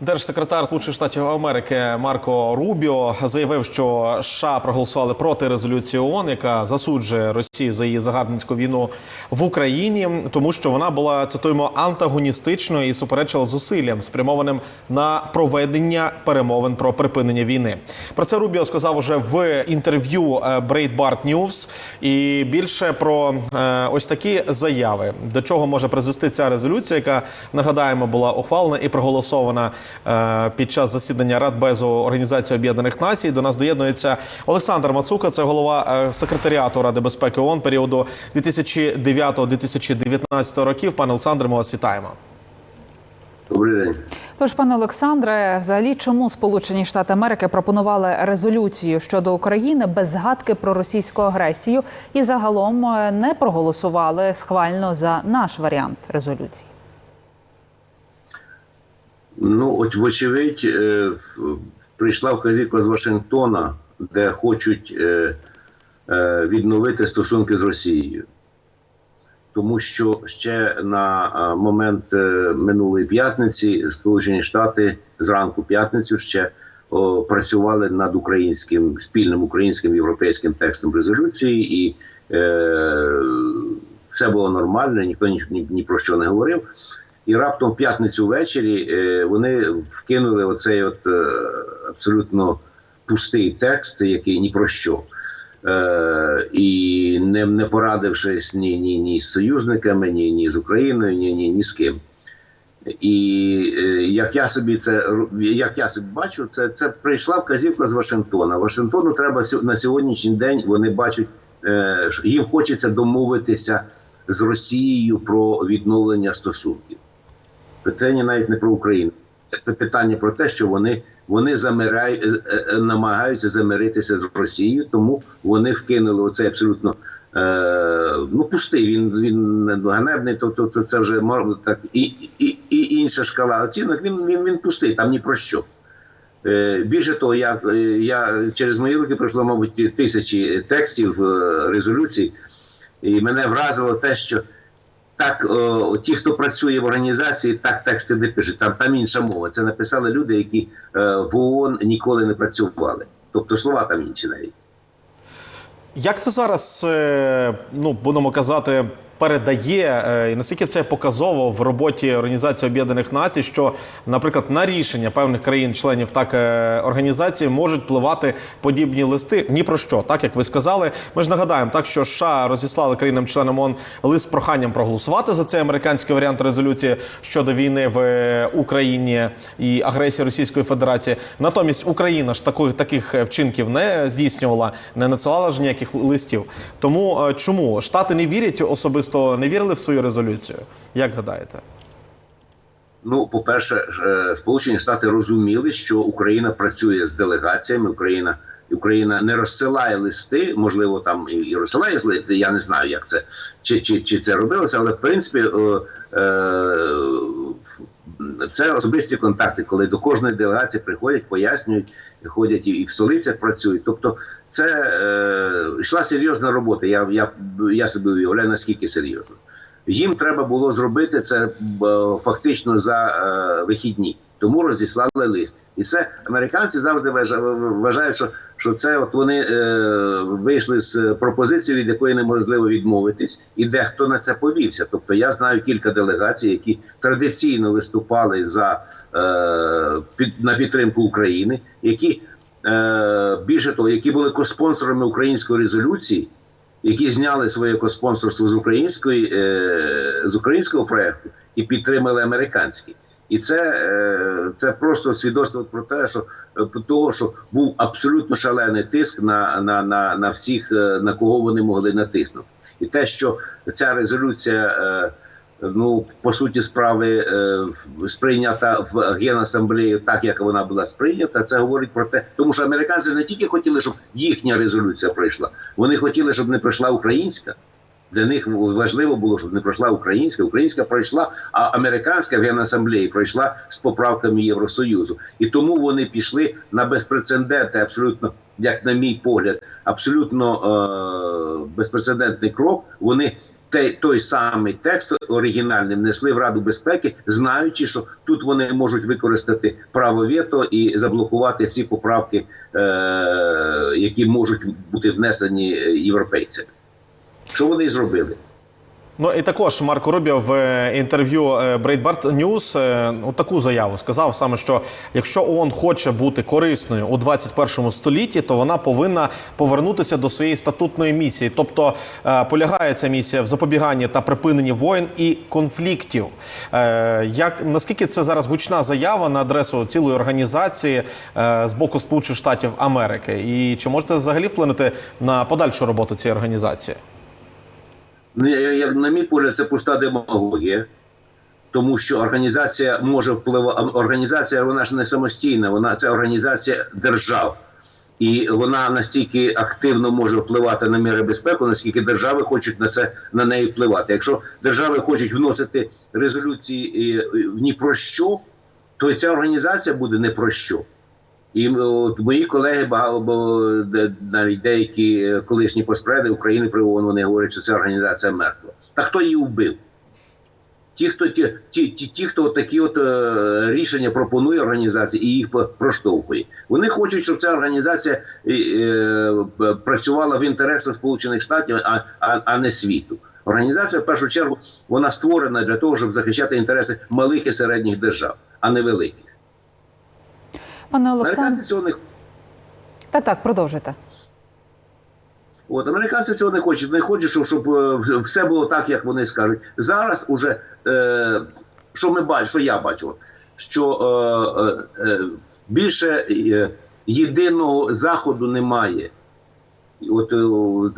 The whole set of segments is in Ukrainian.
Держсекретар Сполучених Штатів Америки Марко Рубіо заявив, що США проголосували проти резолюції ООН, яка засуджує Росію за її загарбницьку війну в Україні, тому що вона була цитуємо антагоністичною і суперечила зусиллям, спрямованим на проведення перемовин про припинення війни. Про це Рубіо сказав уже в інтерв'ю е, Breitbart News. І більше про е, ось такі заяви, до чого може призвести ця резолюція, яка нагадаємо була ухвалена і проголосована під час засідання Радбезу Організації Об'єднаних Націй. До нас доєднується Олександр Мацука, це голова е, секретаріату Ради безпеки ООН періоду 2009-2019 років. Пане Олександре, ми вас вітаємо. Добрий день. Тож, пане Олександре, взагалі, чому Сполучені Штати Америки пропонували резолюцію щодо України без згадки про російську агресію і загалом е, не проголосували схвально за наш варіант резолюції? Ну, от, вочевидь, е, прийшла вказівка з Вашингтона, де хочуть е, е, відновити стосунки з Росією. Тому що ще на е, момент е, минулої п'ятниці Сполучені Штати зранку п'ятницю ще о, працювали над українським спільним українським європейським текстом резолюції, і е, все було нормально, ніхто ні, ні, ні про що не говорив. І раптом в п'ятницю ввечері е, вони вкинули оцей от е, абсолютно пустий текст, який ні про що. Е, і не, не порадившись ні, ні, ні з союзниками, ні, ні з Україною, ні, ні, ні з ким. І як я собі це як я собі бачу, це, це прийшла вказівка з Вашингтона. Вашингтону треба на сьогоднішній день. Вони бачать, їм хочеться домовитися з Росією про відновлення стосунків. Питання навіть не про Україну. Це питання про те, що вони, вони замирають, е, е, намагаються замиритися з Росією, тому вони вкинули оцей абсолютно е, ну пустий. Він він ганебний, тобто то це вже так і, і, і інша шкала оцінок. Він він, він пустий, там ні про що. Е, Більше того, я, я через мої руки пройшло, мабуть, тисячі текстів е, резолюцій, і мене вразило те, що так, о, ті, хто працює в організації, так тексти не пишуть. Там, там інша мова. Це написали люди, які е, в ООН ніколи не працювали. Тобто слова там інші навіть. Як це зараз, е, ну будемо казати, передає е, і наскільки це показово в роботі Організації Об'єднаних Націй, що, наприклад, на рішення певних країн-членів так е, організації можуть впливати подібні листи ні про що, так як ви сказали. Ми ж нагадаємо, так що США розіслали країнам-членам ООН лист з проханням проголосувати за цей американський варіант резолюції щодо війни в е, Україні і агресії Російської Федерації. Натомість Україна ж таких таких вчинків не здійснювала, не надсилала ж ніяких листів. Тому чому штати не вірять особисто, не вірили в свою резолюцію? Як гадаєте? Ну, по-перше, е, Сполучені Штати розуміли, що Україна працює з делегаціями. Україна Україна не розсилає листи, можливо, там і розсилає листи. Я не знаю, як це чи, чи, чи це робилося, але в принципі. Е, е, це особисті контакти, коли до кожної делегації приходять, пояснюють, ходять і, в столицях працюють. Тобто, це е, йшла серйозна робота. Я, я, я собі уявляю, наскільки серйозно. Їм треба було зробити це е, фактично за е, вихідні. Тому розіслали лист, і це американці завжди вважа- вважають, що, що це от вони е, вийшли з пропозицією, від якої неможливо відмовитись, і дехто на це повівся. Тобто я знаю кілька делегацій, які традиційно виступали за е, під на підтримку України, які е, більше того, які були коспонсорами української резолюції, які зняли своє коспонсорство з української е, з українського проекту і підтримали американський. І це, е, це просто свідоцтво про те, що е, про того, що був абсолютно шалений тиск на, на, на, на всіх, е, на кого вони могли натиснути. І те, що ця резолюція, ну по суті справи, сприйнята в генасамблеї так, як вона була сприйнята, це говорить про те, тому що американці не тільки хотіли, щоб їхня резолюція пройшла, вони хотіли, щоб не пройшла українська. Для них важливо було, щоб не пройшла українська. Українська пройшла, а американська в генасамблеї пройшла з поправками Євросоюзу. І тому вони пішли на безпрецедентний, абсолютно, як на мій погляд, абсолютно е- безпрецедентний крок. Вони той, той самий текст оригінальний внесли в Раду безпеки, знаючи, що тут вони можуть використати право вето і заблокувати всі поправки, е, які можуть бути внесені е, європейцями. Що вони і зробили? Ну і також Марко Рубіо в е, інтерв'ю е, Breitbart News е, ну, таку заяву сказав саме, що якщо ООН хоче бути корисною у 21 столітті, то вона повинна повернутися до своєї статутної місії. Тобто полягає ця місія в запобіганні та припиненні воєн і конфліктів. Як наскільки це зараз гучна заява на адресу цілої організації з боку Сполучених Штатів Америки? І чи може це взагалі вплинути на подальшу роботу цієї організації? Ну, я- як на мій погляд, це пуста демагогія, тому що організація може впливати. Організація вона ж не самостійна, вона це організація держав. І вона настільки активно може впливати на міри безпеки, наскільки держави хочуть на це на неї впливати. Якщо держави хочуть вносити резолюції е, ні про що, то ця організація буде не про що. І от мої колеги, багато навіть деякі е, колишні поспреди України при ООН, вони говорять, що ця організація мертва. Та хто її вбив? Ті, хто ті, ті, ті, ті хто такі от е, рішення пропонує організації і їх проштовхує. Вони хочуть, щоб ця організація е, е, працювала в інтересах Сполучених Штатів, а, а, а не світу. Організація в першу чергу вона створена для того, щоб захищати інтереси малих і середніх держав, а не великих. Пане Олександр, цього не так, так, продовжуйте. От американці цього не хочуть. Не хочуть, щоб, щоб е, все було так, як вони скажуть. Зараз уже е, що ми бачимо, що я бачу, що е, е, е, більше е, єдиного заходу немає. От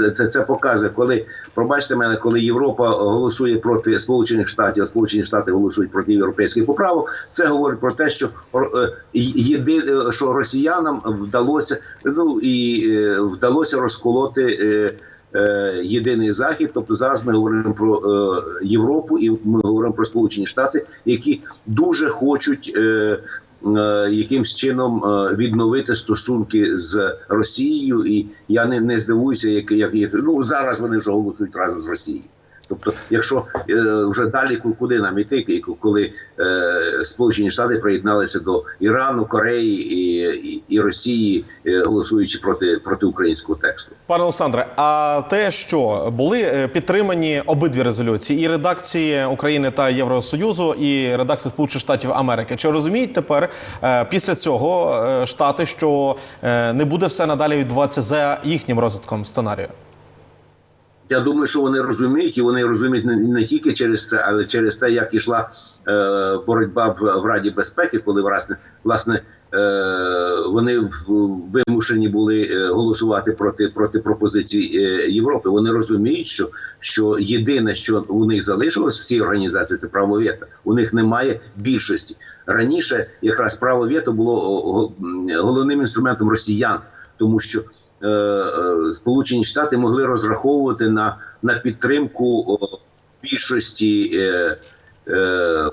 е, це, це показує, коли пробачте мене, коли Європа голосує проти Сполучених Штатів, а Сполучені Штати голосують проти європейських поправок. Це говорить про те, що е, єди, е, що росіянам вдалося ну і вдалося розколоти. Єдиний захід, тобто зараз ми говоримо про Європу і ми говоримо про Сполучені Штати, які дуже хочуть якимсь чином е, відновити стосунки з Росією, і я не, не здивуюся, як, як, як ну зараз вони вже голосують разом з Росією. Тобто, якщо е, вже далі ку- куди нам іти, коли е, Сполучені Штати приєдналися до Ірану, Кореї і, і, і Росії, е, голосуючи проти проти українського тексту. Пане Олександре, а те, що були е, підтримані обидві резолюції, і редакції України та Євросоюзу, і редакції Сполучених Штатів Америки, чи розуміють тепер е, після цього е, штати, що е, не буде все надалі відбуватися за їхнім розвитком сценарію? Я думаю, що вони розуміють, і вони розуміють не, не тільки через це, але через те, як ішла е, боротьба в, в Раді безпеки, коли власне власне е, вони вимушені були е, голосувати проти проти пропозицій е, Європи. Вони розуміють, що, що єдине, що у них залишилось в цій організації, це право вето. У них немає більшості. Раніше якраз право вето було головним інструментом росіян, тому що Сполучені Штати могли розраховувати на, на підтримку більшості е, е, е,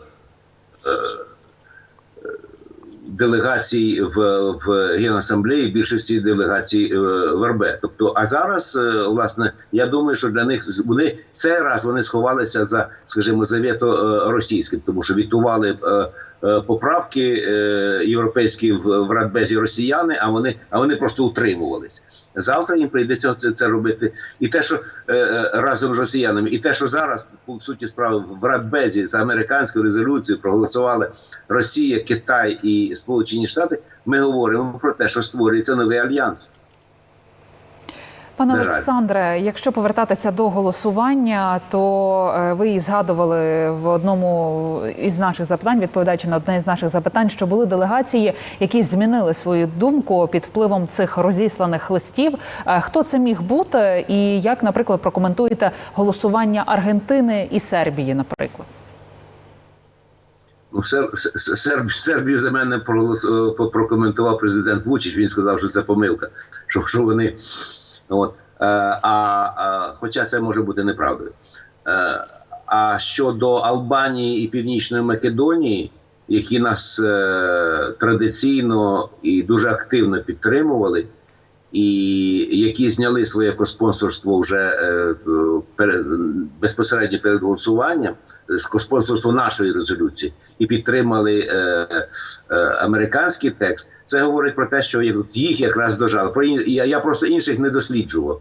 делегацій в, в Генасамблеї, більшості делегацій е, в РБ. Тобто, а зараз, е, власне, я думаю, що для них вони цей раз вони сховалися за, скажімо, за вето е, російським, тому що вітували. Е, Поправки е, європейські в, Радбезі росіяни, а вони а вони просто утримувались. Завтра їм прийдеться це, це робити. І те, що е, разом з росіянами, і те, що зараз по суті справи в Радбезі за американською резолюцією проголосували Росія, Китай і Сполучені Штати, ми говоримо про те, що створюється новий альянс. Пане Олександре, якщо повертатися до голосування, то е, ви і згадували в одному із наших запитань, відповідаючи на одне із наших запитань, що були делегації, які змінили свою думку під впливом цих розісланих листів. Е, Хто це міг бути, і як, наприклад, прокоментуєте голосування Аргентини і Сербії, наприклад? Ну, Сер, Сер- Серб, Сербію за мене е, прокоментував президент Вучич. Він сказав, що це помилка, що, що вони. От. Е, а, а, хоча це може бути неправдою. Е, а щодо Албанії і Північної Македонії, які нас е, традиційно і дуже активно підтримували, і які зняли своє коспонсорство вже перед, безпосередньо перед голосуванням, з коспонсорство нашої резолюції, і підтримали е, е, американський текст. Це говорить про те, що їх якраз дожали. Про ін- я, я просто інших не досліджував.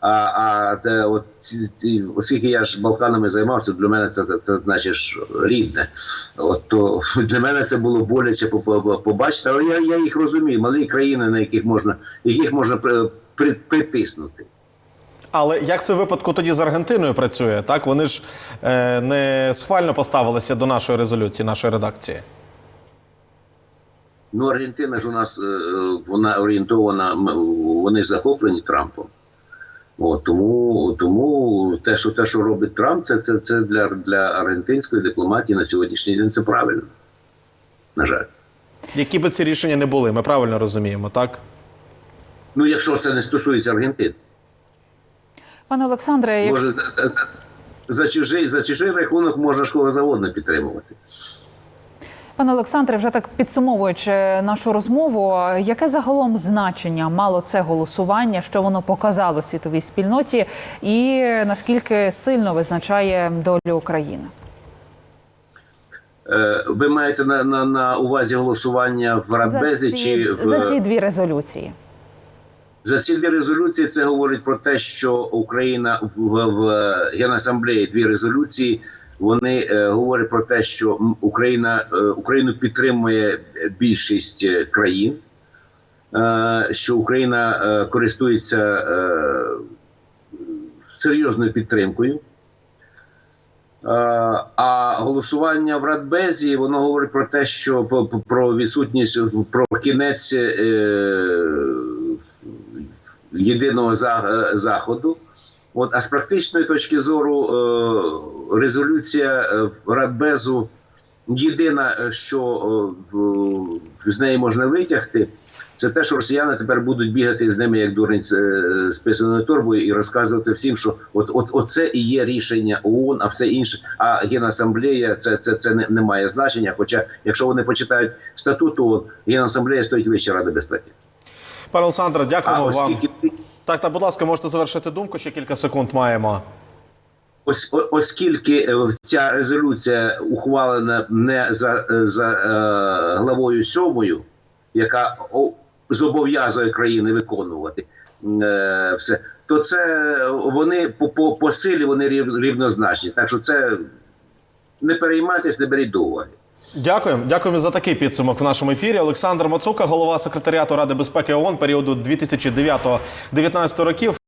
А, а те, от, ці- оскільки я ж Балканами займався, для мене це, це, це значить ж рідне. От, то для мене це було боляче по- по- побачити, але я, я їх розумію. Малі країни, на яких можна, яких можна при, притиснути. Але як це в випадку тоді з Аргентиною працює? Так вони ж е, не схвально поставилися до нашої резолюції, нашої редакції. Ну, Аргентина ж у нас е, вона орієнтована, вони захоплені Трампом. От, тому, тому те, що те, що робить Трамп, це, це, це для, для аргентинської дипломатії на сьогоднішній день це правильно. На жаль. Які би ці рішення не були, ми правильно розуміємо, так? Ну, якщо це не стосується Аргентини, Пане Олександре, як... може за, за, за, за, чужий, за чужий рахунок можна ж кого завгодно підтримувати. Пане Олександре, вже так підсумовуючи нашу розмову, яке загалом значення мало це голосування, що воно показало світовій спільноті, і наскільки сильно визначає долю України? Е, ви маєте на, на, на увазі голосування в Радбезі за, ці, чи в за ці дві резолюції? За ці дві резолюції це говорить про те, що Україна в, в Генасамблеї дві резолюції. Вони е, говорять про те, що Україна е, Україну підтримує більшість е, країн, е, що Україна е, користується е, серйозною підтримкою. Е, А голосування в Радбезі воно говорить про те, що про відсутність про кінець е, єдиного е, заходу. От, а з практичної точки зору е, резолюція е, Радбезу єдина, що з неї можна витягти, це те, що росіяни тепер будуть бігати з ними як дурень з писаною торбою і розказувати всім, що от, от, оце і є рішення ООН, а все інше. А Генасамблея це, це, це не, не має значення. Хоча, якщо вони почитають статут ООН, Генасамблея стоїть вище Ради безпеки. Пане Олександре, А дякуємо вам. Так, так, будь ласка, можете завершити думку, ще кілька секунд маємо. Ось, о- оскільки е, ця резолюція ухвалена не за, е, за е, главою сьомою, яка зобов'язує країни виконувати е, все, то це вони по, по, по силі вони рів, рівнозначні. Так що це не переймайтесь, не беріть до уваги. Дякуємо. Дякуємо за такий підсумок в нашому ефірі. Олександр Мацука, голова секретаріату Ради безпеки ООН періоду 2009-2019 років.